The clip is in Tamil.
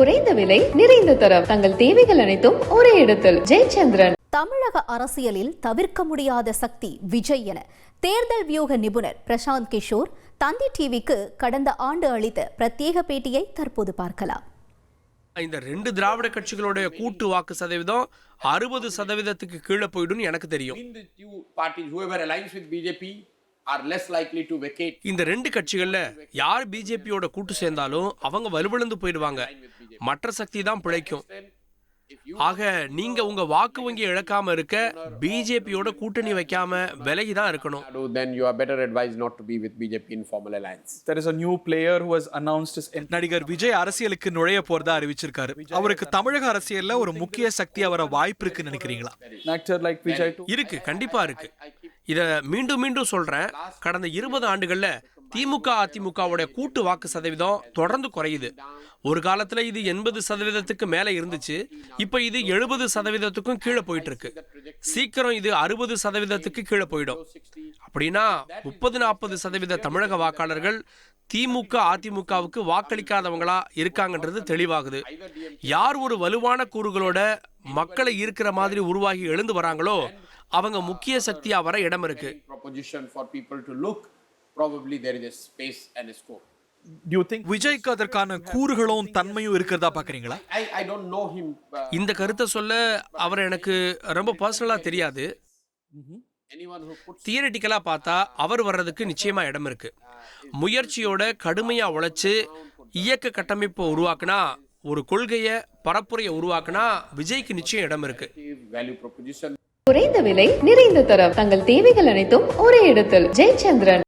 குறைந்த விலை நிறைந்த தரம். தங்கள் தேவைகள் அனைத்தும் ஒரே இடத்தில். ஜெயச்சந்திரன். தமிழக அரசியலில் தவிர்க்க முடியாத சக்தி விஜய் என தேர்தல் வியூக நிபுணர் பிரசாந்த் கிஷோர் தந்தி டிவிக்கு கடந்த ஆண்டு அளித்த பிரத்யேக பேட்டியை தற்போது பார்க்கலாம். இந்த ரெண்டு திராவிட கட்சிகளுடைய கூட்டு வாக்கு சதவீதம் அறுபது சதவீதத்துக்கு கீழே போயிடும்னு எனக்கு தெரியும். இந்த ரெண்டு கட்சிகள்ல யார் பிஜேபியோட கூட்டு சேர்ந்தாலும் அவங்க வலுவிழந்து போயிடுவாங்க. மற்ற சக்தி தான் பிழைக்கும். ஆக நீங்க உங்க வாக்கு வங்கி இழக்காம இருக்க பிஜேபியோட கூட்டணி வைக்காம விலகி தான் இருக்கணும். Then you are better advised not to be with BJP in formal alliance. there is a new player who has announced his. நடிகர் விஜய் அரசியலுக்கு நுழைய போறதா அறிவிச்சிருக்காரு. அவருக்கு தமிழக அரசியல்ல ஒரு முக்கிய சக்தியா வர வாய்ப்பு இருக்குன்னு நினைக்கிறீங்களா. இருக்கு கண்டிப்பா இருக்கு. இத மீண்டும் மீண்டும் சொல்றேன். கடந்த இருபது ஆண்டுகள்ல திமுக அதிமுகவுடைய கூட்டு வாக்கு சதவீதம் தொடர்ந்து குறையுது. ஒரு காலத்தில் இது எண்பது சதவீதத்துக்கு மேலே இருந்துச்சு. இப்போ இது எழுபது சதவீதத்துக்கும் கீழே போயிட்டு இருக்கு சீக்கிரம் இது அறுபது சதவீதத்துக்கு கீழே போயிடும். அப்படின்னா முப்பது நாற்பது சதவீத தமிழக வாக்காளர்கள் திமுக அதிமுகவுக்கு வாக்களிக்காதவங்களா இருக்காங்கன்றது தெளிவாகுது. யார் ஒரு வலுவான கூறுகளோட மக்களை ஈர்க்கிற மாதிரி உருவாகி எழுந்து வராங்களோ அவங்க முக்கிய சக்தியா வர இடம் இருக்கு. Probably there is a space and a scope. Do you think விஜய்க்கு அதற்கான கூறுகளும் தன்மையும் இருக்கிறதா பாக்குறீங்களா. Uh, இந்த கருத்தை சொல்ல அவர் எனக்கு ரொம்ப பர்சனலா தெரியாது. தியரிட்டிக்கலா பார்த்தா அவர் வர்றதுக்கு நிச்சயமா இடம் இருக்கு. முயற்சியோட கடுமையா உழைச்சு இயக்க கட்டமைப்பை உருவாக்குனா ஒரு கொள்கையை பரப்புரையை உருவாக்குனா விஜய்க்கு நிச்சயம் இடம் இருக்கு. குறைந்த விலை நிறைந்த தரம். தங்கள் தேவைகள் அனைத்தும் ஒரே இடத்தில். ஜெயச்சந்திரன்.